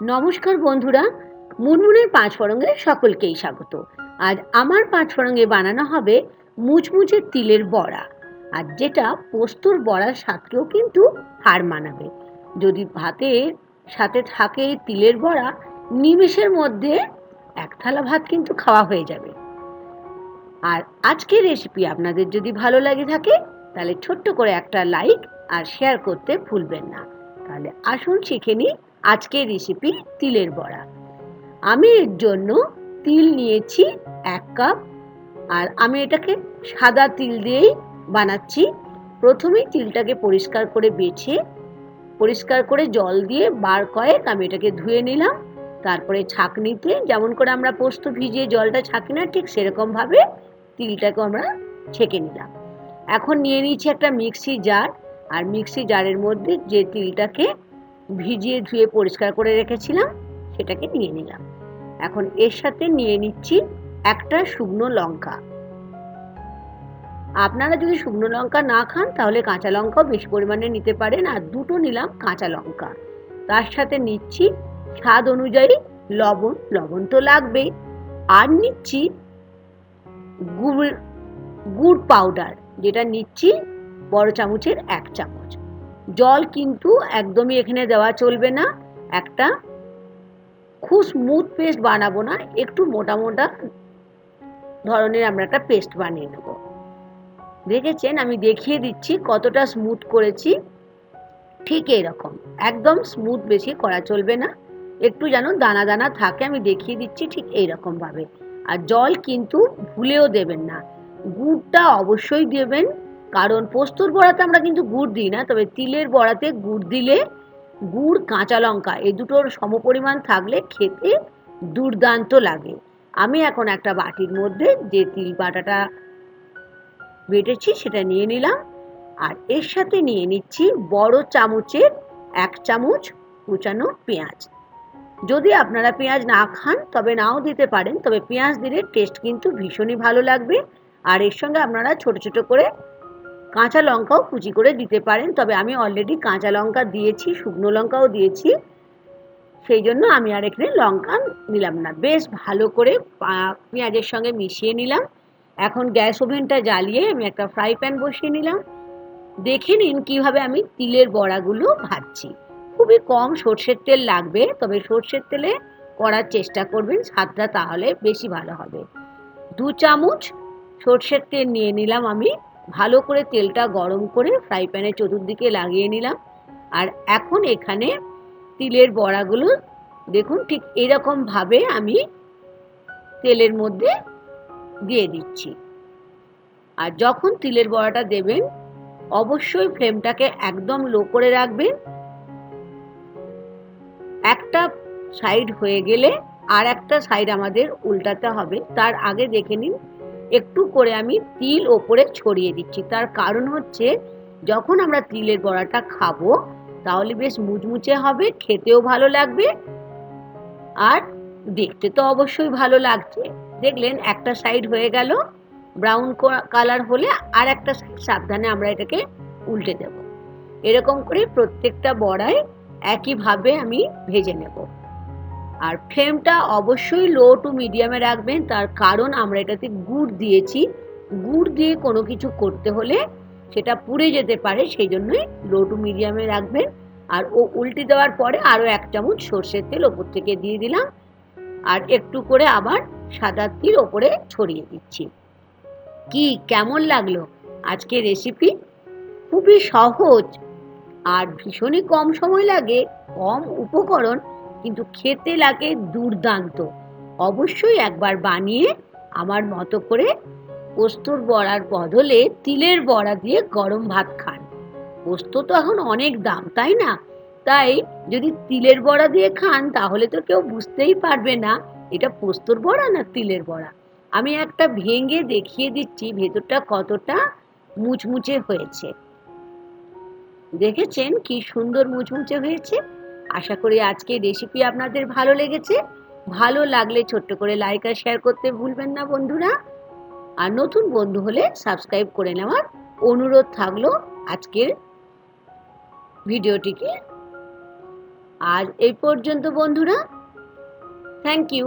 নমস্কার বন্ধুরা, মুনমুনের পাঁচ ফড়ঙ্গে সকলকেই স্বাগত। আজ আমার পাঁচ ফড়ঙ্গে বানানো হবে মুচমুচে তিলের বড়া, আর যেটা পোস্তর বড়ার স্বাদকেও কিন্তু হার মানাবে। যদি ভাতের সাথে থাকে তিলের বড়া, নিমেষের মধ্যে এক থালা ভাত কিন্তু খাওয়া হয়ে যাবে। আর আজকের রেসিপি আপনাদের যদি ভালো লাগে থাকে, তাহলে ছোট্ট করে একটা লাইক আর শেয়ার করতে ভুলবেন না। তাহলে আসুন শিখে নিই আজকের রেসিপি তিলের বড়া। আমি এর জন্য তিল নিয়েছি এক কাপ আর আমি এটাকে সাদা তিল দিয়েই বানাচ্ছি। প্রথমেই তিলটাকে পরিষ্কার করে বেছে, পরিষ্কার করে জল দিয়ে বার কয়েক আমি এটাকে ধুয়ে নিলাম। তারপরে ছাঁকনিতে যেমন করে আমরা পোস্ত ভিজিয়ে জলটা ছাঁকি না, ঠিক সেরকমভাবে তিলটাকে আমরা ছেঁকে নিলাম। এখন নিয়ে নিচ্ছি একটা মিক্সি জার। আর মিক্সি জারের মধ্যে যে তিলটাকে ভিজিয়ে ধুয়ে পরিষ্কার করে রেখেছিলাম, সেটাকে নিয়ে নিলাম। এখন এর সাথে নিয়ে নিচ্ছি একটা শুকনো লঙ্কা। আপনারা যদি শুকনো লঙ্কা না খান, তাহলে কাঁচা লঙ্কাও বেশি পরিমাণে নিতে পারেন, আর দুটো নিলাম কাঁচা লঙ্কা। তার সাথে নিচ্ছি স্বাদ অনুযায়ী লবণ লবণ তো লাগবেই। আর নিচ্ছি গুড় গুড় পাউডার, যেটা নিচ্ছি বড় চামচের এক চামচ। জল কিন্তু একদমই এখানে দেওয়া চলবে না। একটা খুব স্মুথ পেস্ট বানাবো না, একটু মোটা মোটা ধরনের আমরা একটা পেস্ট বানিয়ে নেব। দেখেছেন? আমি দেখিয়ে দিচ্ছি কতটা স্মুথ করেছি। ঠিক এইরকম। একদম স্মুথ বেশি করা চলবে না। একটু যেন দানা দানা থাকে, আমি দেখিয়ে দিচ্ছি ঠিক এইরকম ভাবে আর জল কিন্তু ভুলেও দেবেন না। গুড়টা অবশ্যই দেবেন। কারণ পোস্তর বড়াতে আমরা কিন্তু গুড় দিই না, তবে তিলের বড়াতে গুড় দিলে গুড়, কাঁচা লঙ্কা, এই দুটোর সমপরিমাণ থাকলে খেতে দুর্দান্ত লাগে। আমি এখন একটা বাটির মধ্যে যে তিল বাটাটা বেটেছি সেটা নিয়ে নিলাম, আর এর সাথে নিয়ে নিচ্ছি বড় চামচের এক চামচ কুচানো পেঁয়াজ। যদি আপনারা পেঁয়াজ না খান, তবে নাও দিতে পারেন, তবে পেঁয়াজ দিলে টেস্ট কিন্তু ভীষণই ভালো লাগবে, আর এর সঙ্গে আপনারা ছোট ছোট করে কাঁচা লঙ্কাও কুচি করে দিতে পারেন, তবে আমি অলরেডি কাঁচা লঙ্কা দিয়েছি, শুকনো লঙ্কাও দিয়েছি। সেই জন্য আমি আর এখানে লঙ্কা নিলাম না। বেশ ভালো করে পেঁয়াজের সঙ্গে মিশিয়ে নিলাম। এখন গ্যাস ওভেনটা জ্বালিয়ে আমি একটা ফ্রাই প্যান বসিয়ে নিলাম। দেখে নিন কীভাবে আমি তিলের বড়াগুলো ভাজছি। খুবই কম সর্ষের তেল লাগবে, তবে সর্ষের তেলে করার চেষ্টা করবেন, স্বাদটা তাহলে বেশি ভালো হবে। দু চামচ সর্ষের তেল নিয়ে নিলাম আমি। ভালো করে তেলটা গরম করে ফ্রাই প্যানে চতুর্দিকে লাগিয়ে নিলাম। আর এখন এখানে তিলের বড়াগুলো, দেখুন ঠিক এরকমভাবে আমি তেলের মধ্যে দিয়ে দিচ্ছি। আর যখন তিলের বড়াটা দেবেন, অবশ্যই ফ্লেমটাকে একদম লো করে রাখবেন। একটা সাইড হয়ে গেলে আর একটা সাইড আমাদের উল্টাতে হবে। তার আগে দেখে নিন একটু করে আমি তিল ওপরে ছড়িয়ে দিচ্ছি। তার কারণ হচ্ছে, যখন আমরা তিলের বড়াটা খাব, তাহলে বেশ মুচমুচে হবে, খেতেও ভালো লাগবে, আর দেখতে তো অবশ্যই ভালো লাগছে। দেখলেন, একটা সাইড হয়ে গেল ব্রাউন কালার হলে আর একটা সাইড সাবধানে আমরা এটাকে উল্টে দেব। এরকম করে প্রত্যেকটা বড়ায় একইভাবে আমি ভেজে নেব। আর ফ্লেমটা অবশ্যই লো টু মিডিয়ামে রাখবেন, তার কারণ আমরা এটাতে গুড় দিয়েছি। গুড় দিয়ে কোনো কিছু করতে হলে সেটা পুড়ে যেতে পারে, সেই জন্যই লো টু মিডিয়ামে রাখবেন। আর ও উল্টে দেওয়ার পরে আরও এক চামচ সর্ষের তেল ওপর থেকে দিয়ে দিলাম। আর একটু করে আবার সাদা তিল ওপরে ছড়িয়ে দিচ্ছি। কি কেমন লাগল আজকে রেসিপি? খুবই সহজ আর ভীষণই কম সময় লাগে, কম উপকরণ কিন্তু খেতে লাগে দুর্দান্ত। অবশ্যই একবার বানিয়ে আমার মতো করে পোস্তর বড়ার বদলে তিলের বড়া দিয়ে গরম ভাত খান। পোস্ত তো এখন অনেক দাম, তাই না? তাই যদি তিলের বড়া দিয়ে খান, তাহলে তো কেউ বুঝতেই পারবে না এটা পোস্তর বড়া না তিলের বড়া। আমি একটা ভেঙে দেখিয়ে দিচ্ছি, ভেতরটা কতটা মুচমুচে হয়েছে। দেখেছেন কি সুন্দর মুচমুচে হয়েছে? আশা করি আজকে রেসিপি আপনাদের ভালো লেগেছে। ভালো লাগলে ছোট্ট করে লাইক আর শেয়ার করতে ভুলবেন না বন্ধুরা। আর নতুন বন্ধু হলে সাবস্ক্রাইব করে নেওয়ার অনুরোধ থাকল আজকের ভিডিওটিকে। আর এই পর্যন্ত বন্ধুরা থ্যাংক ইউ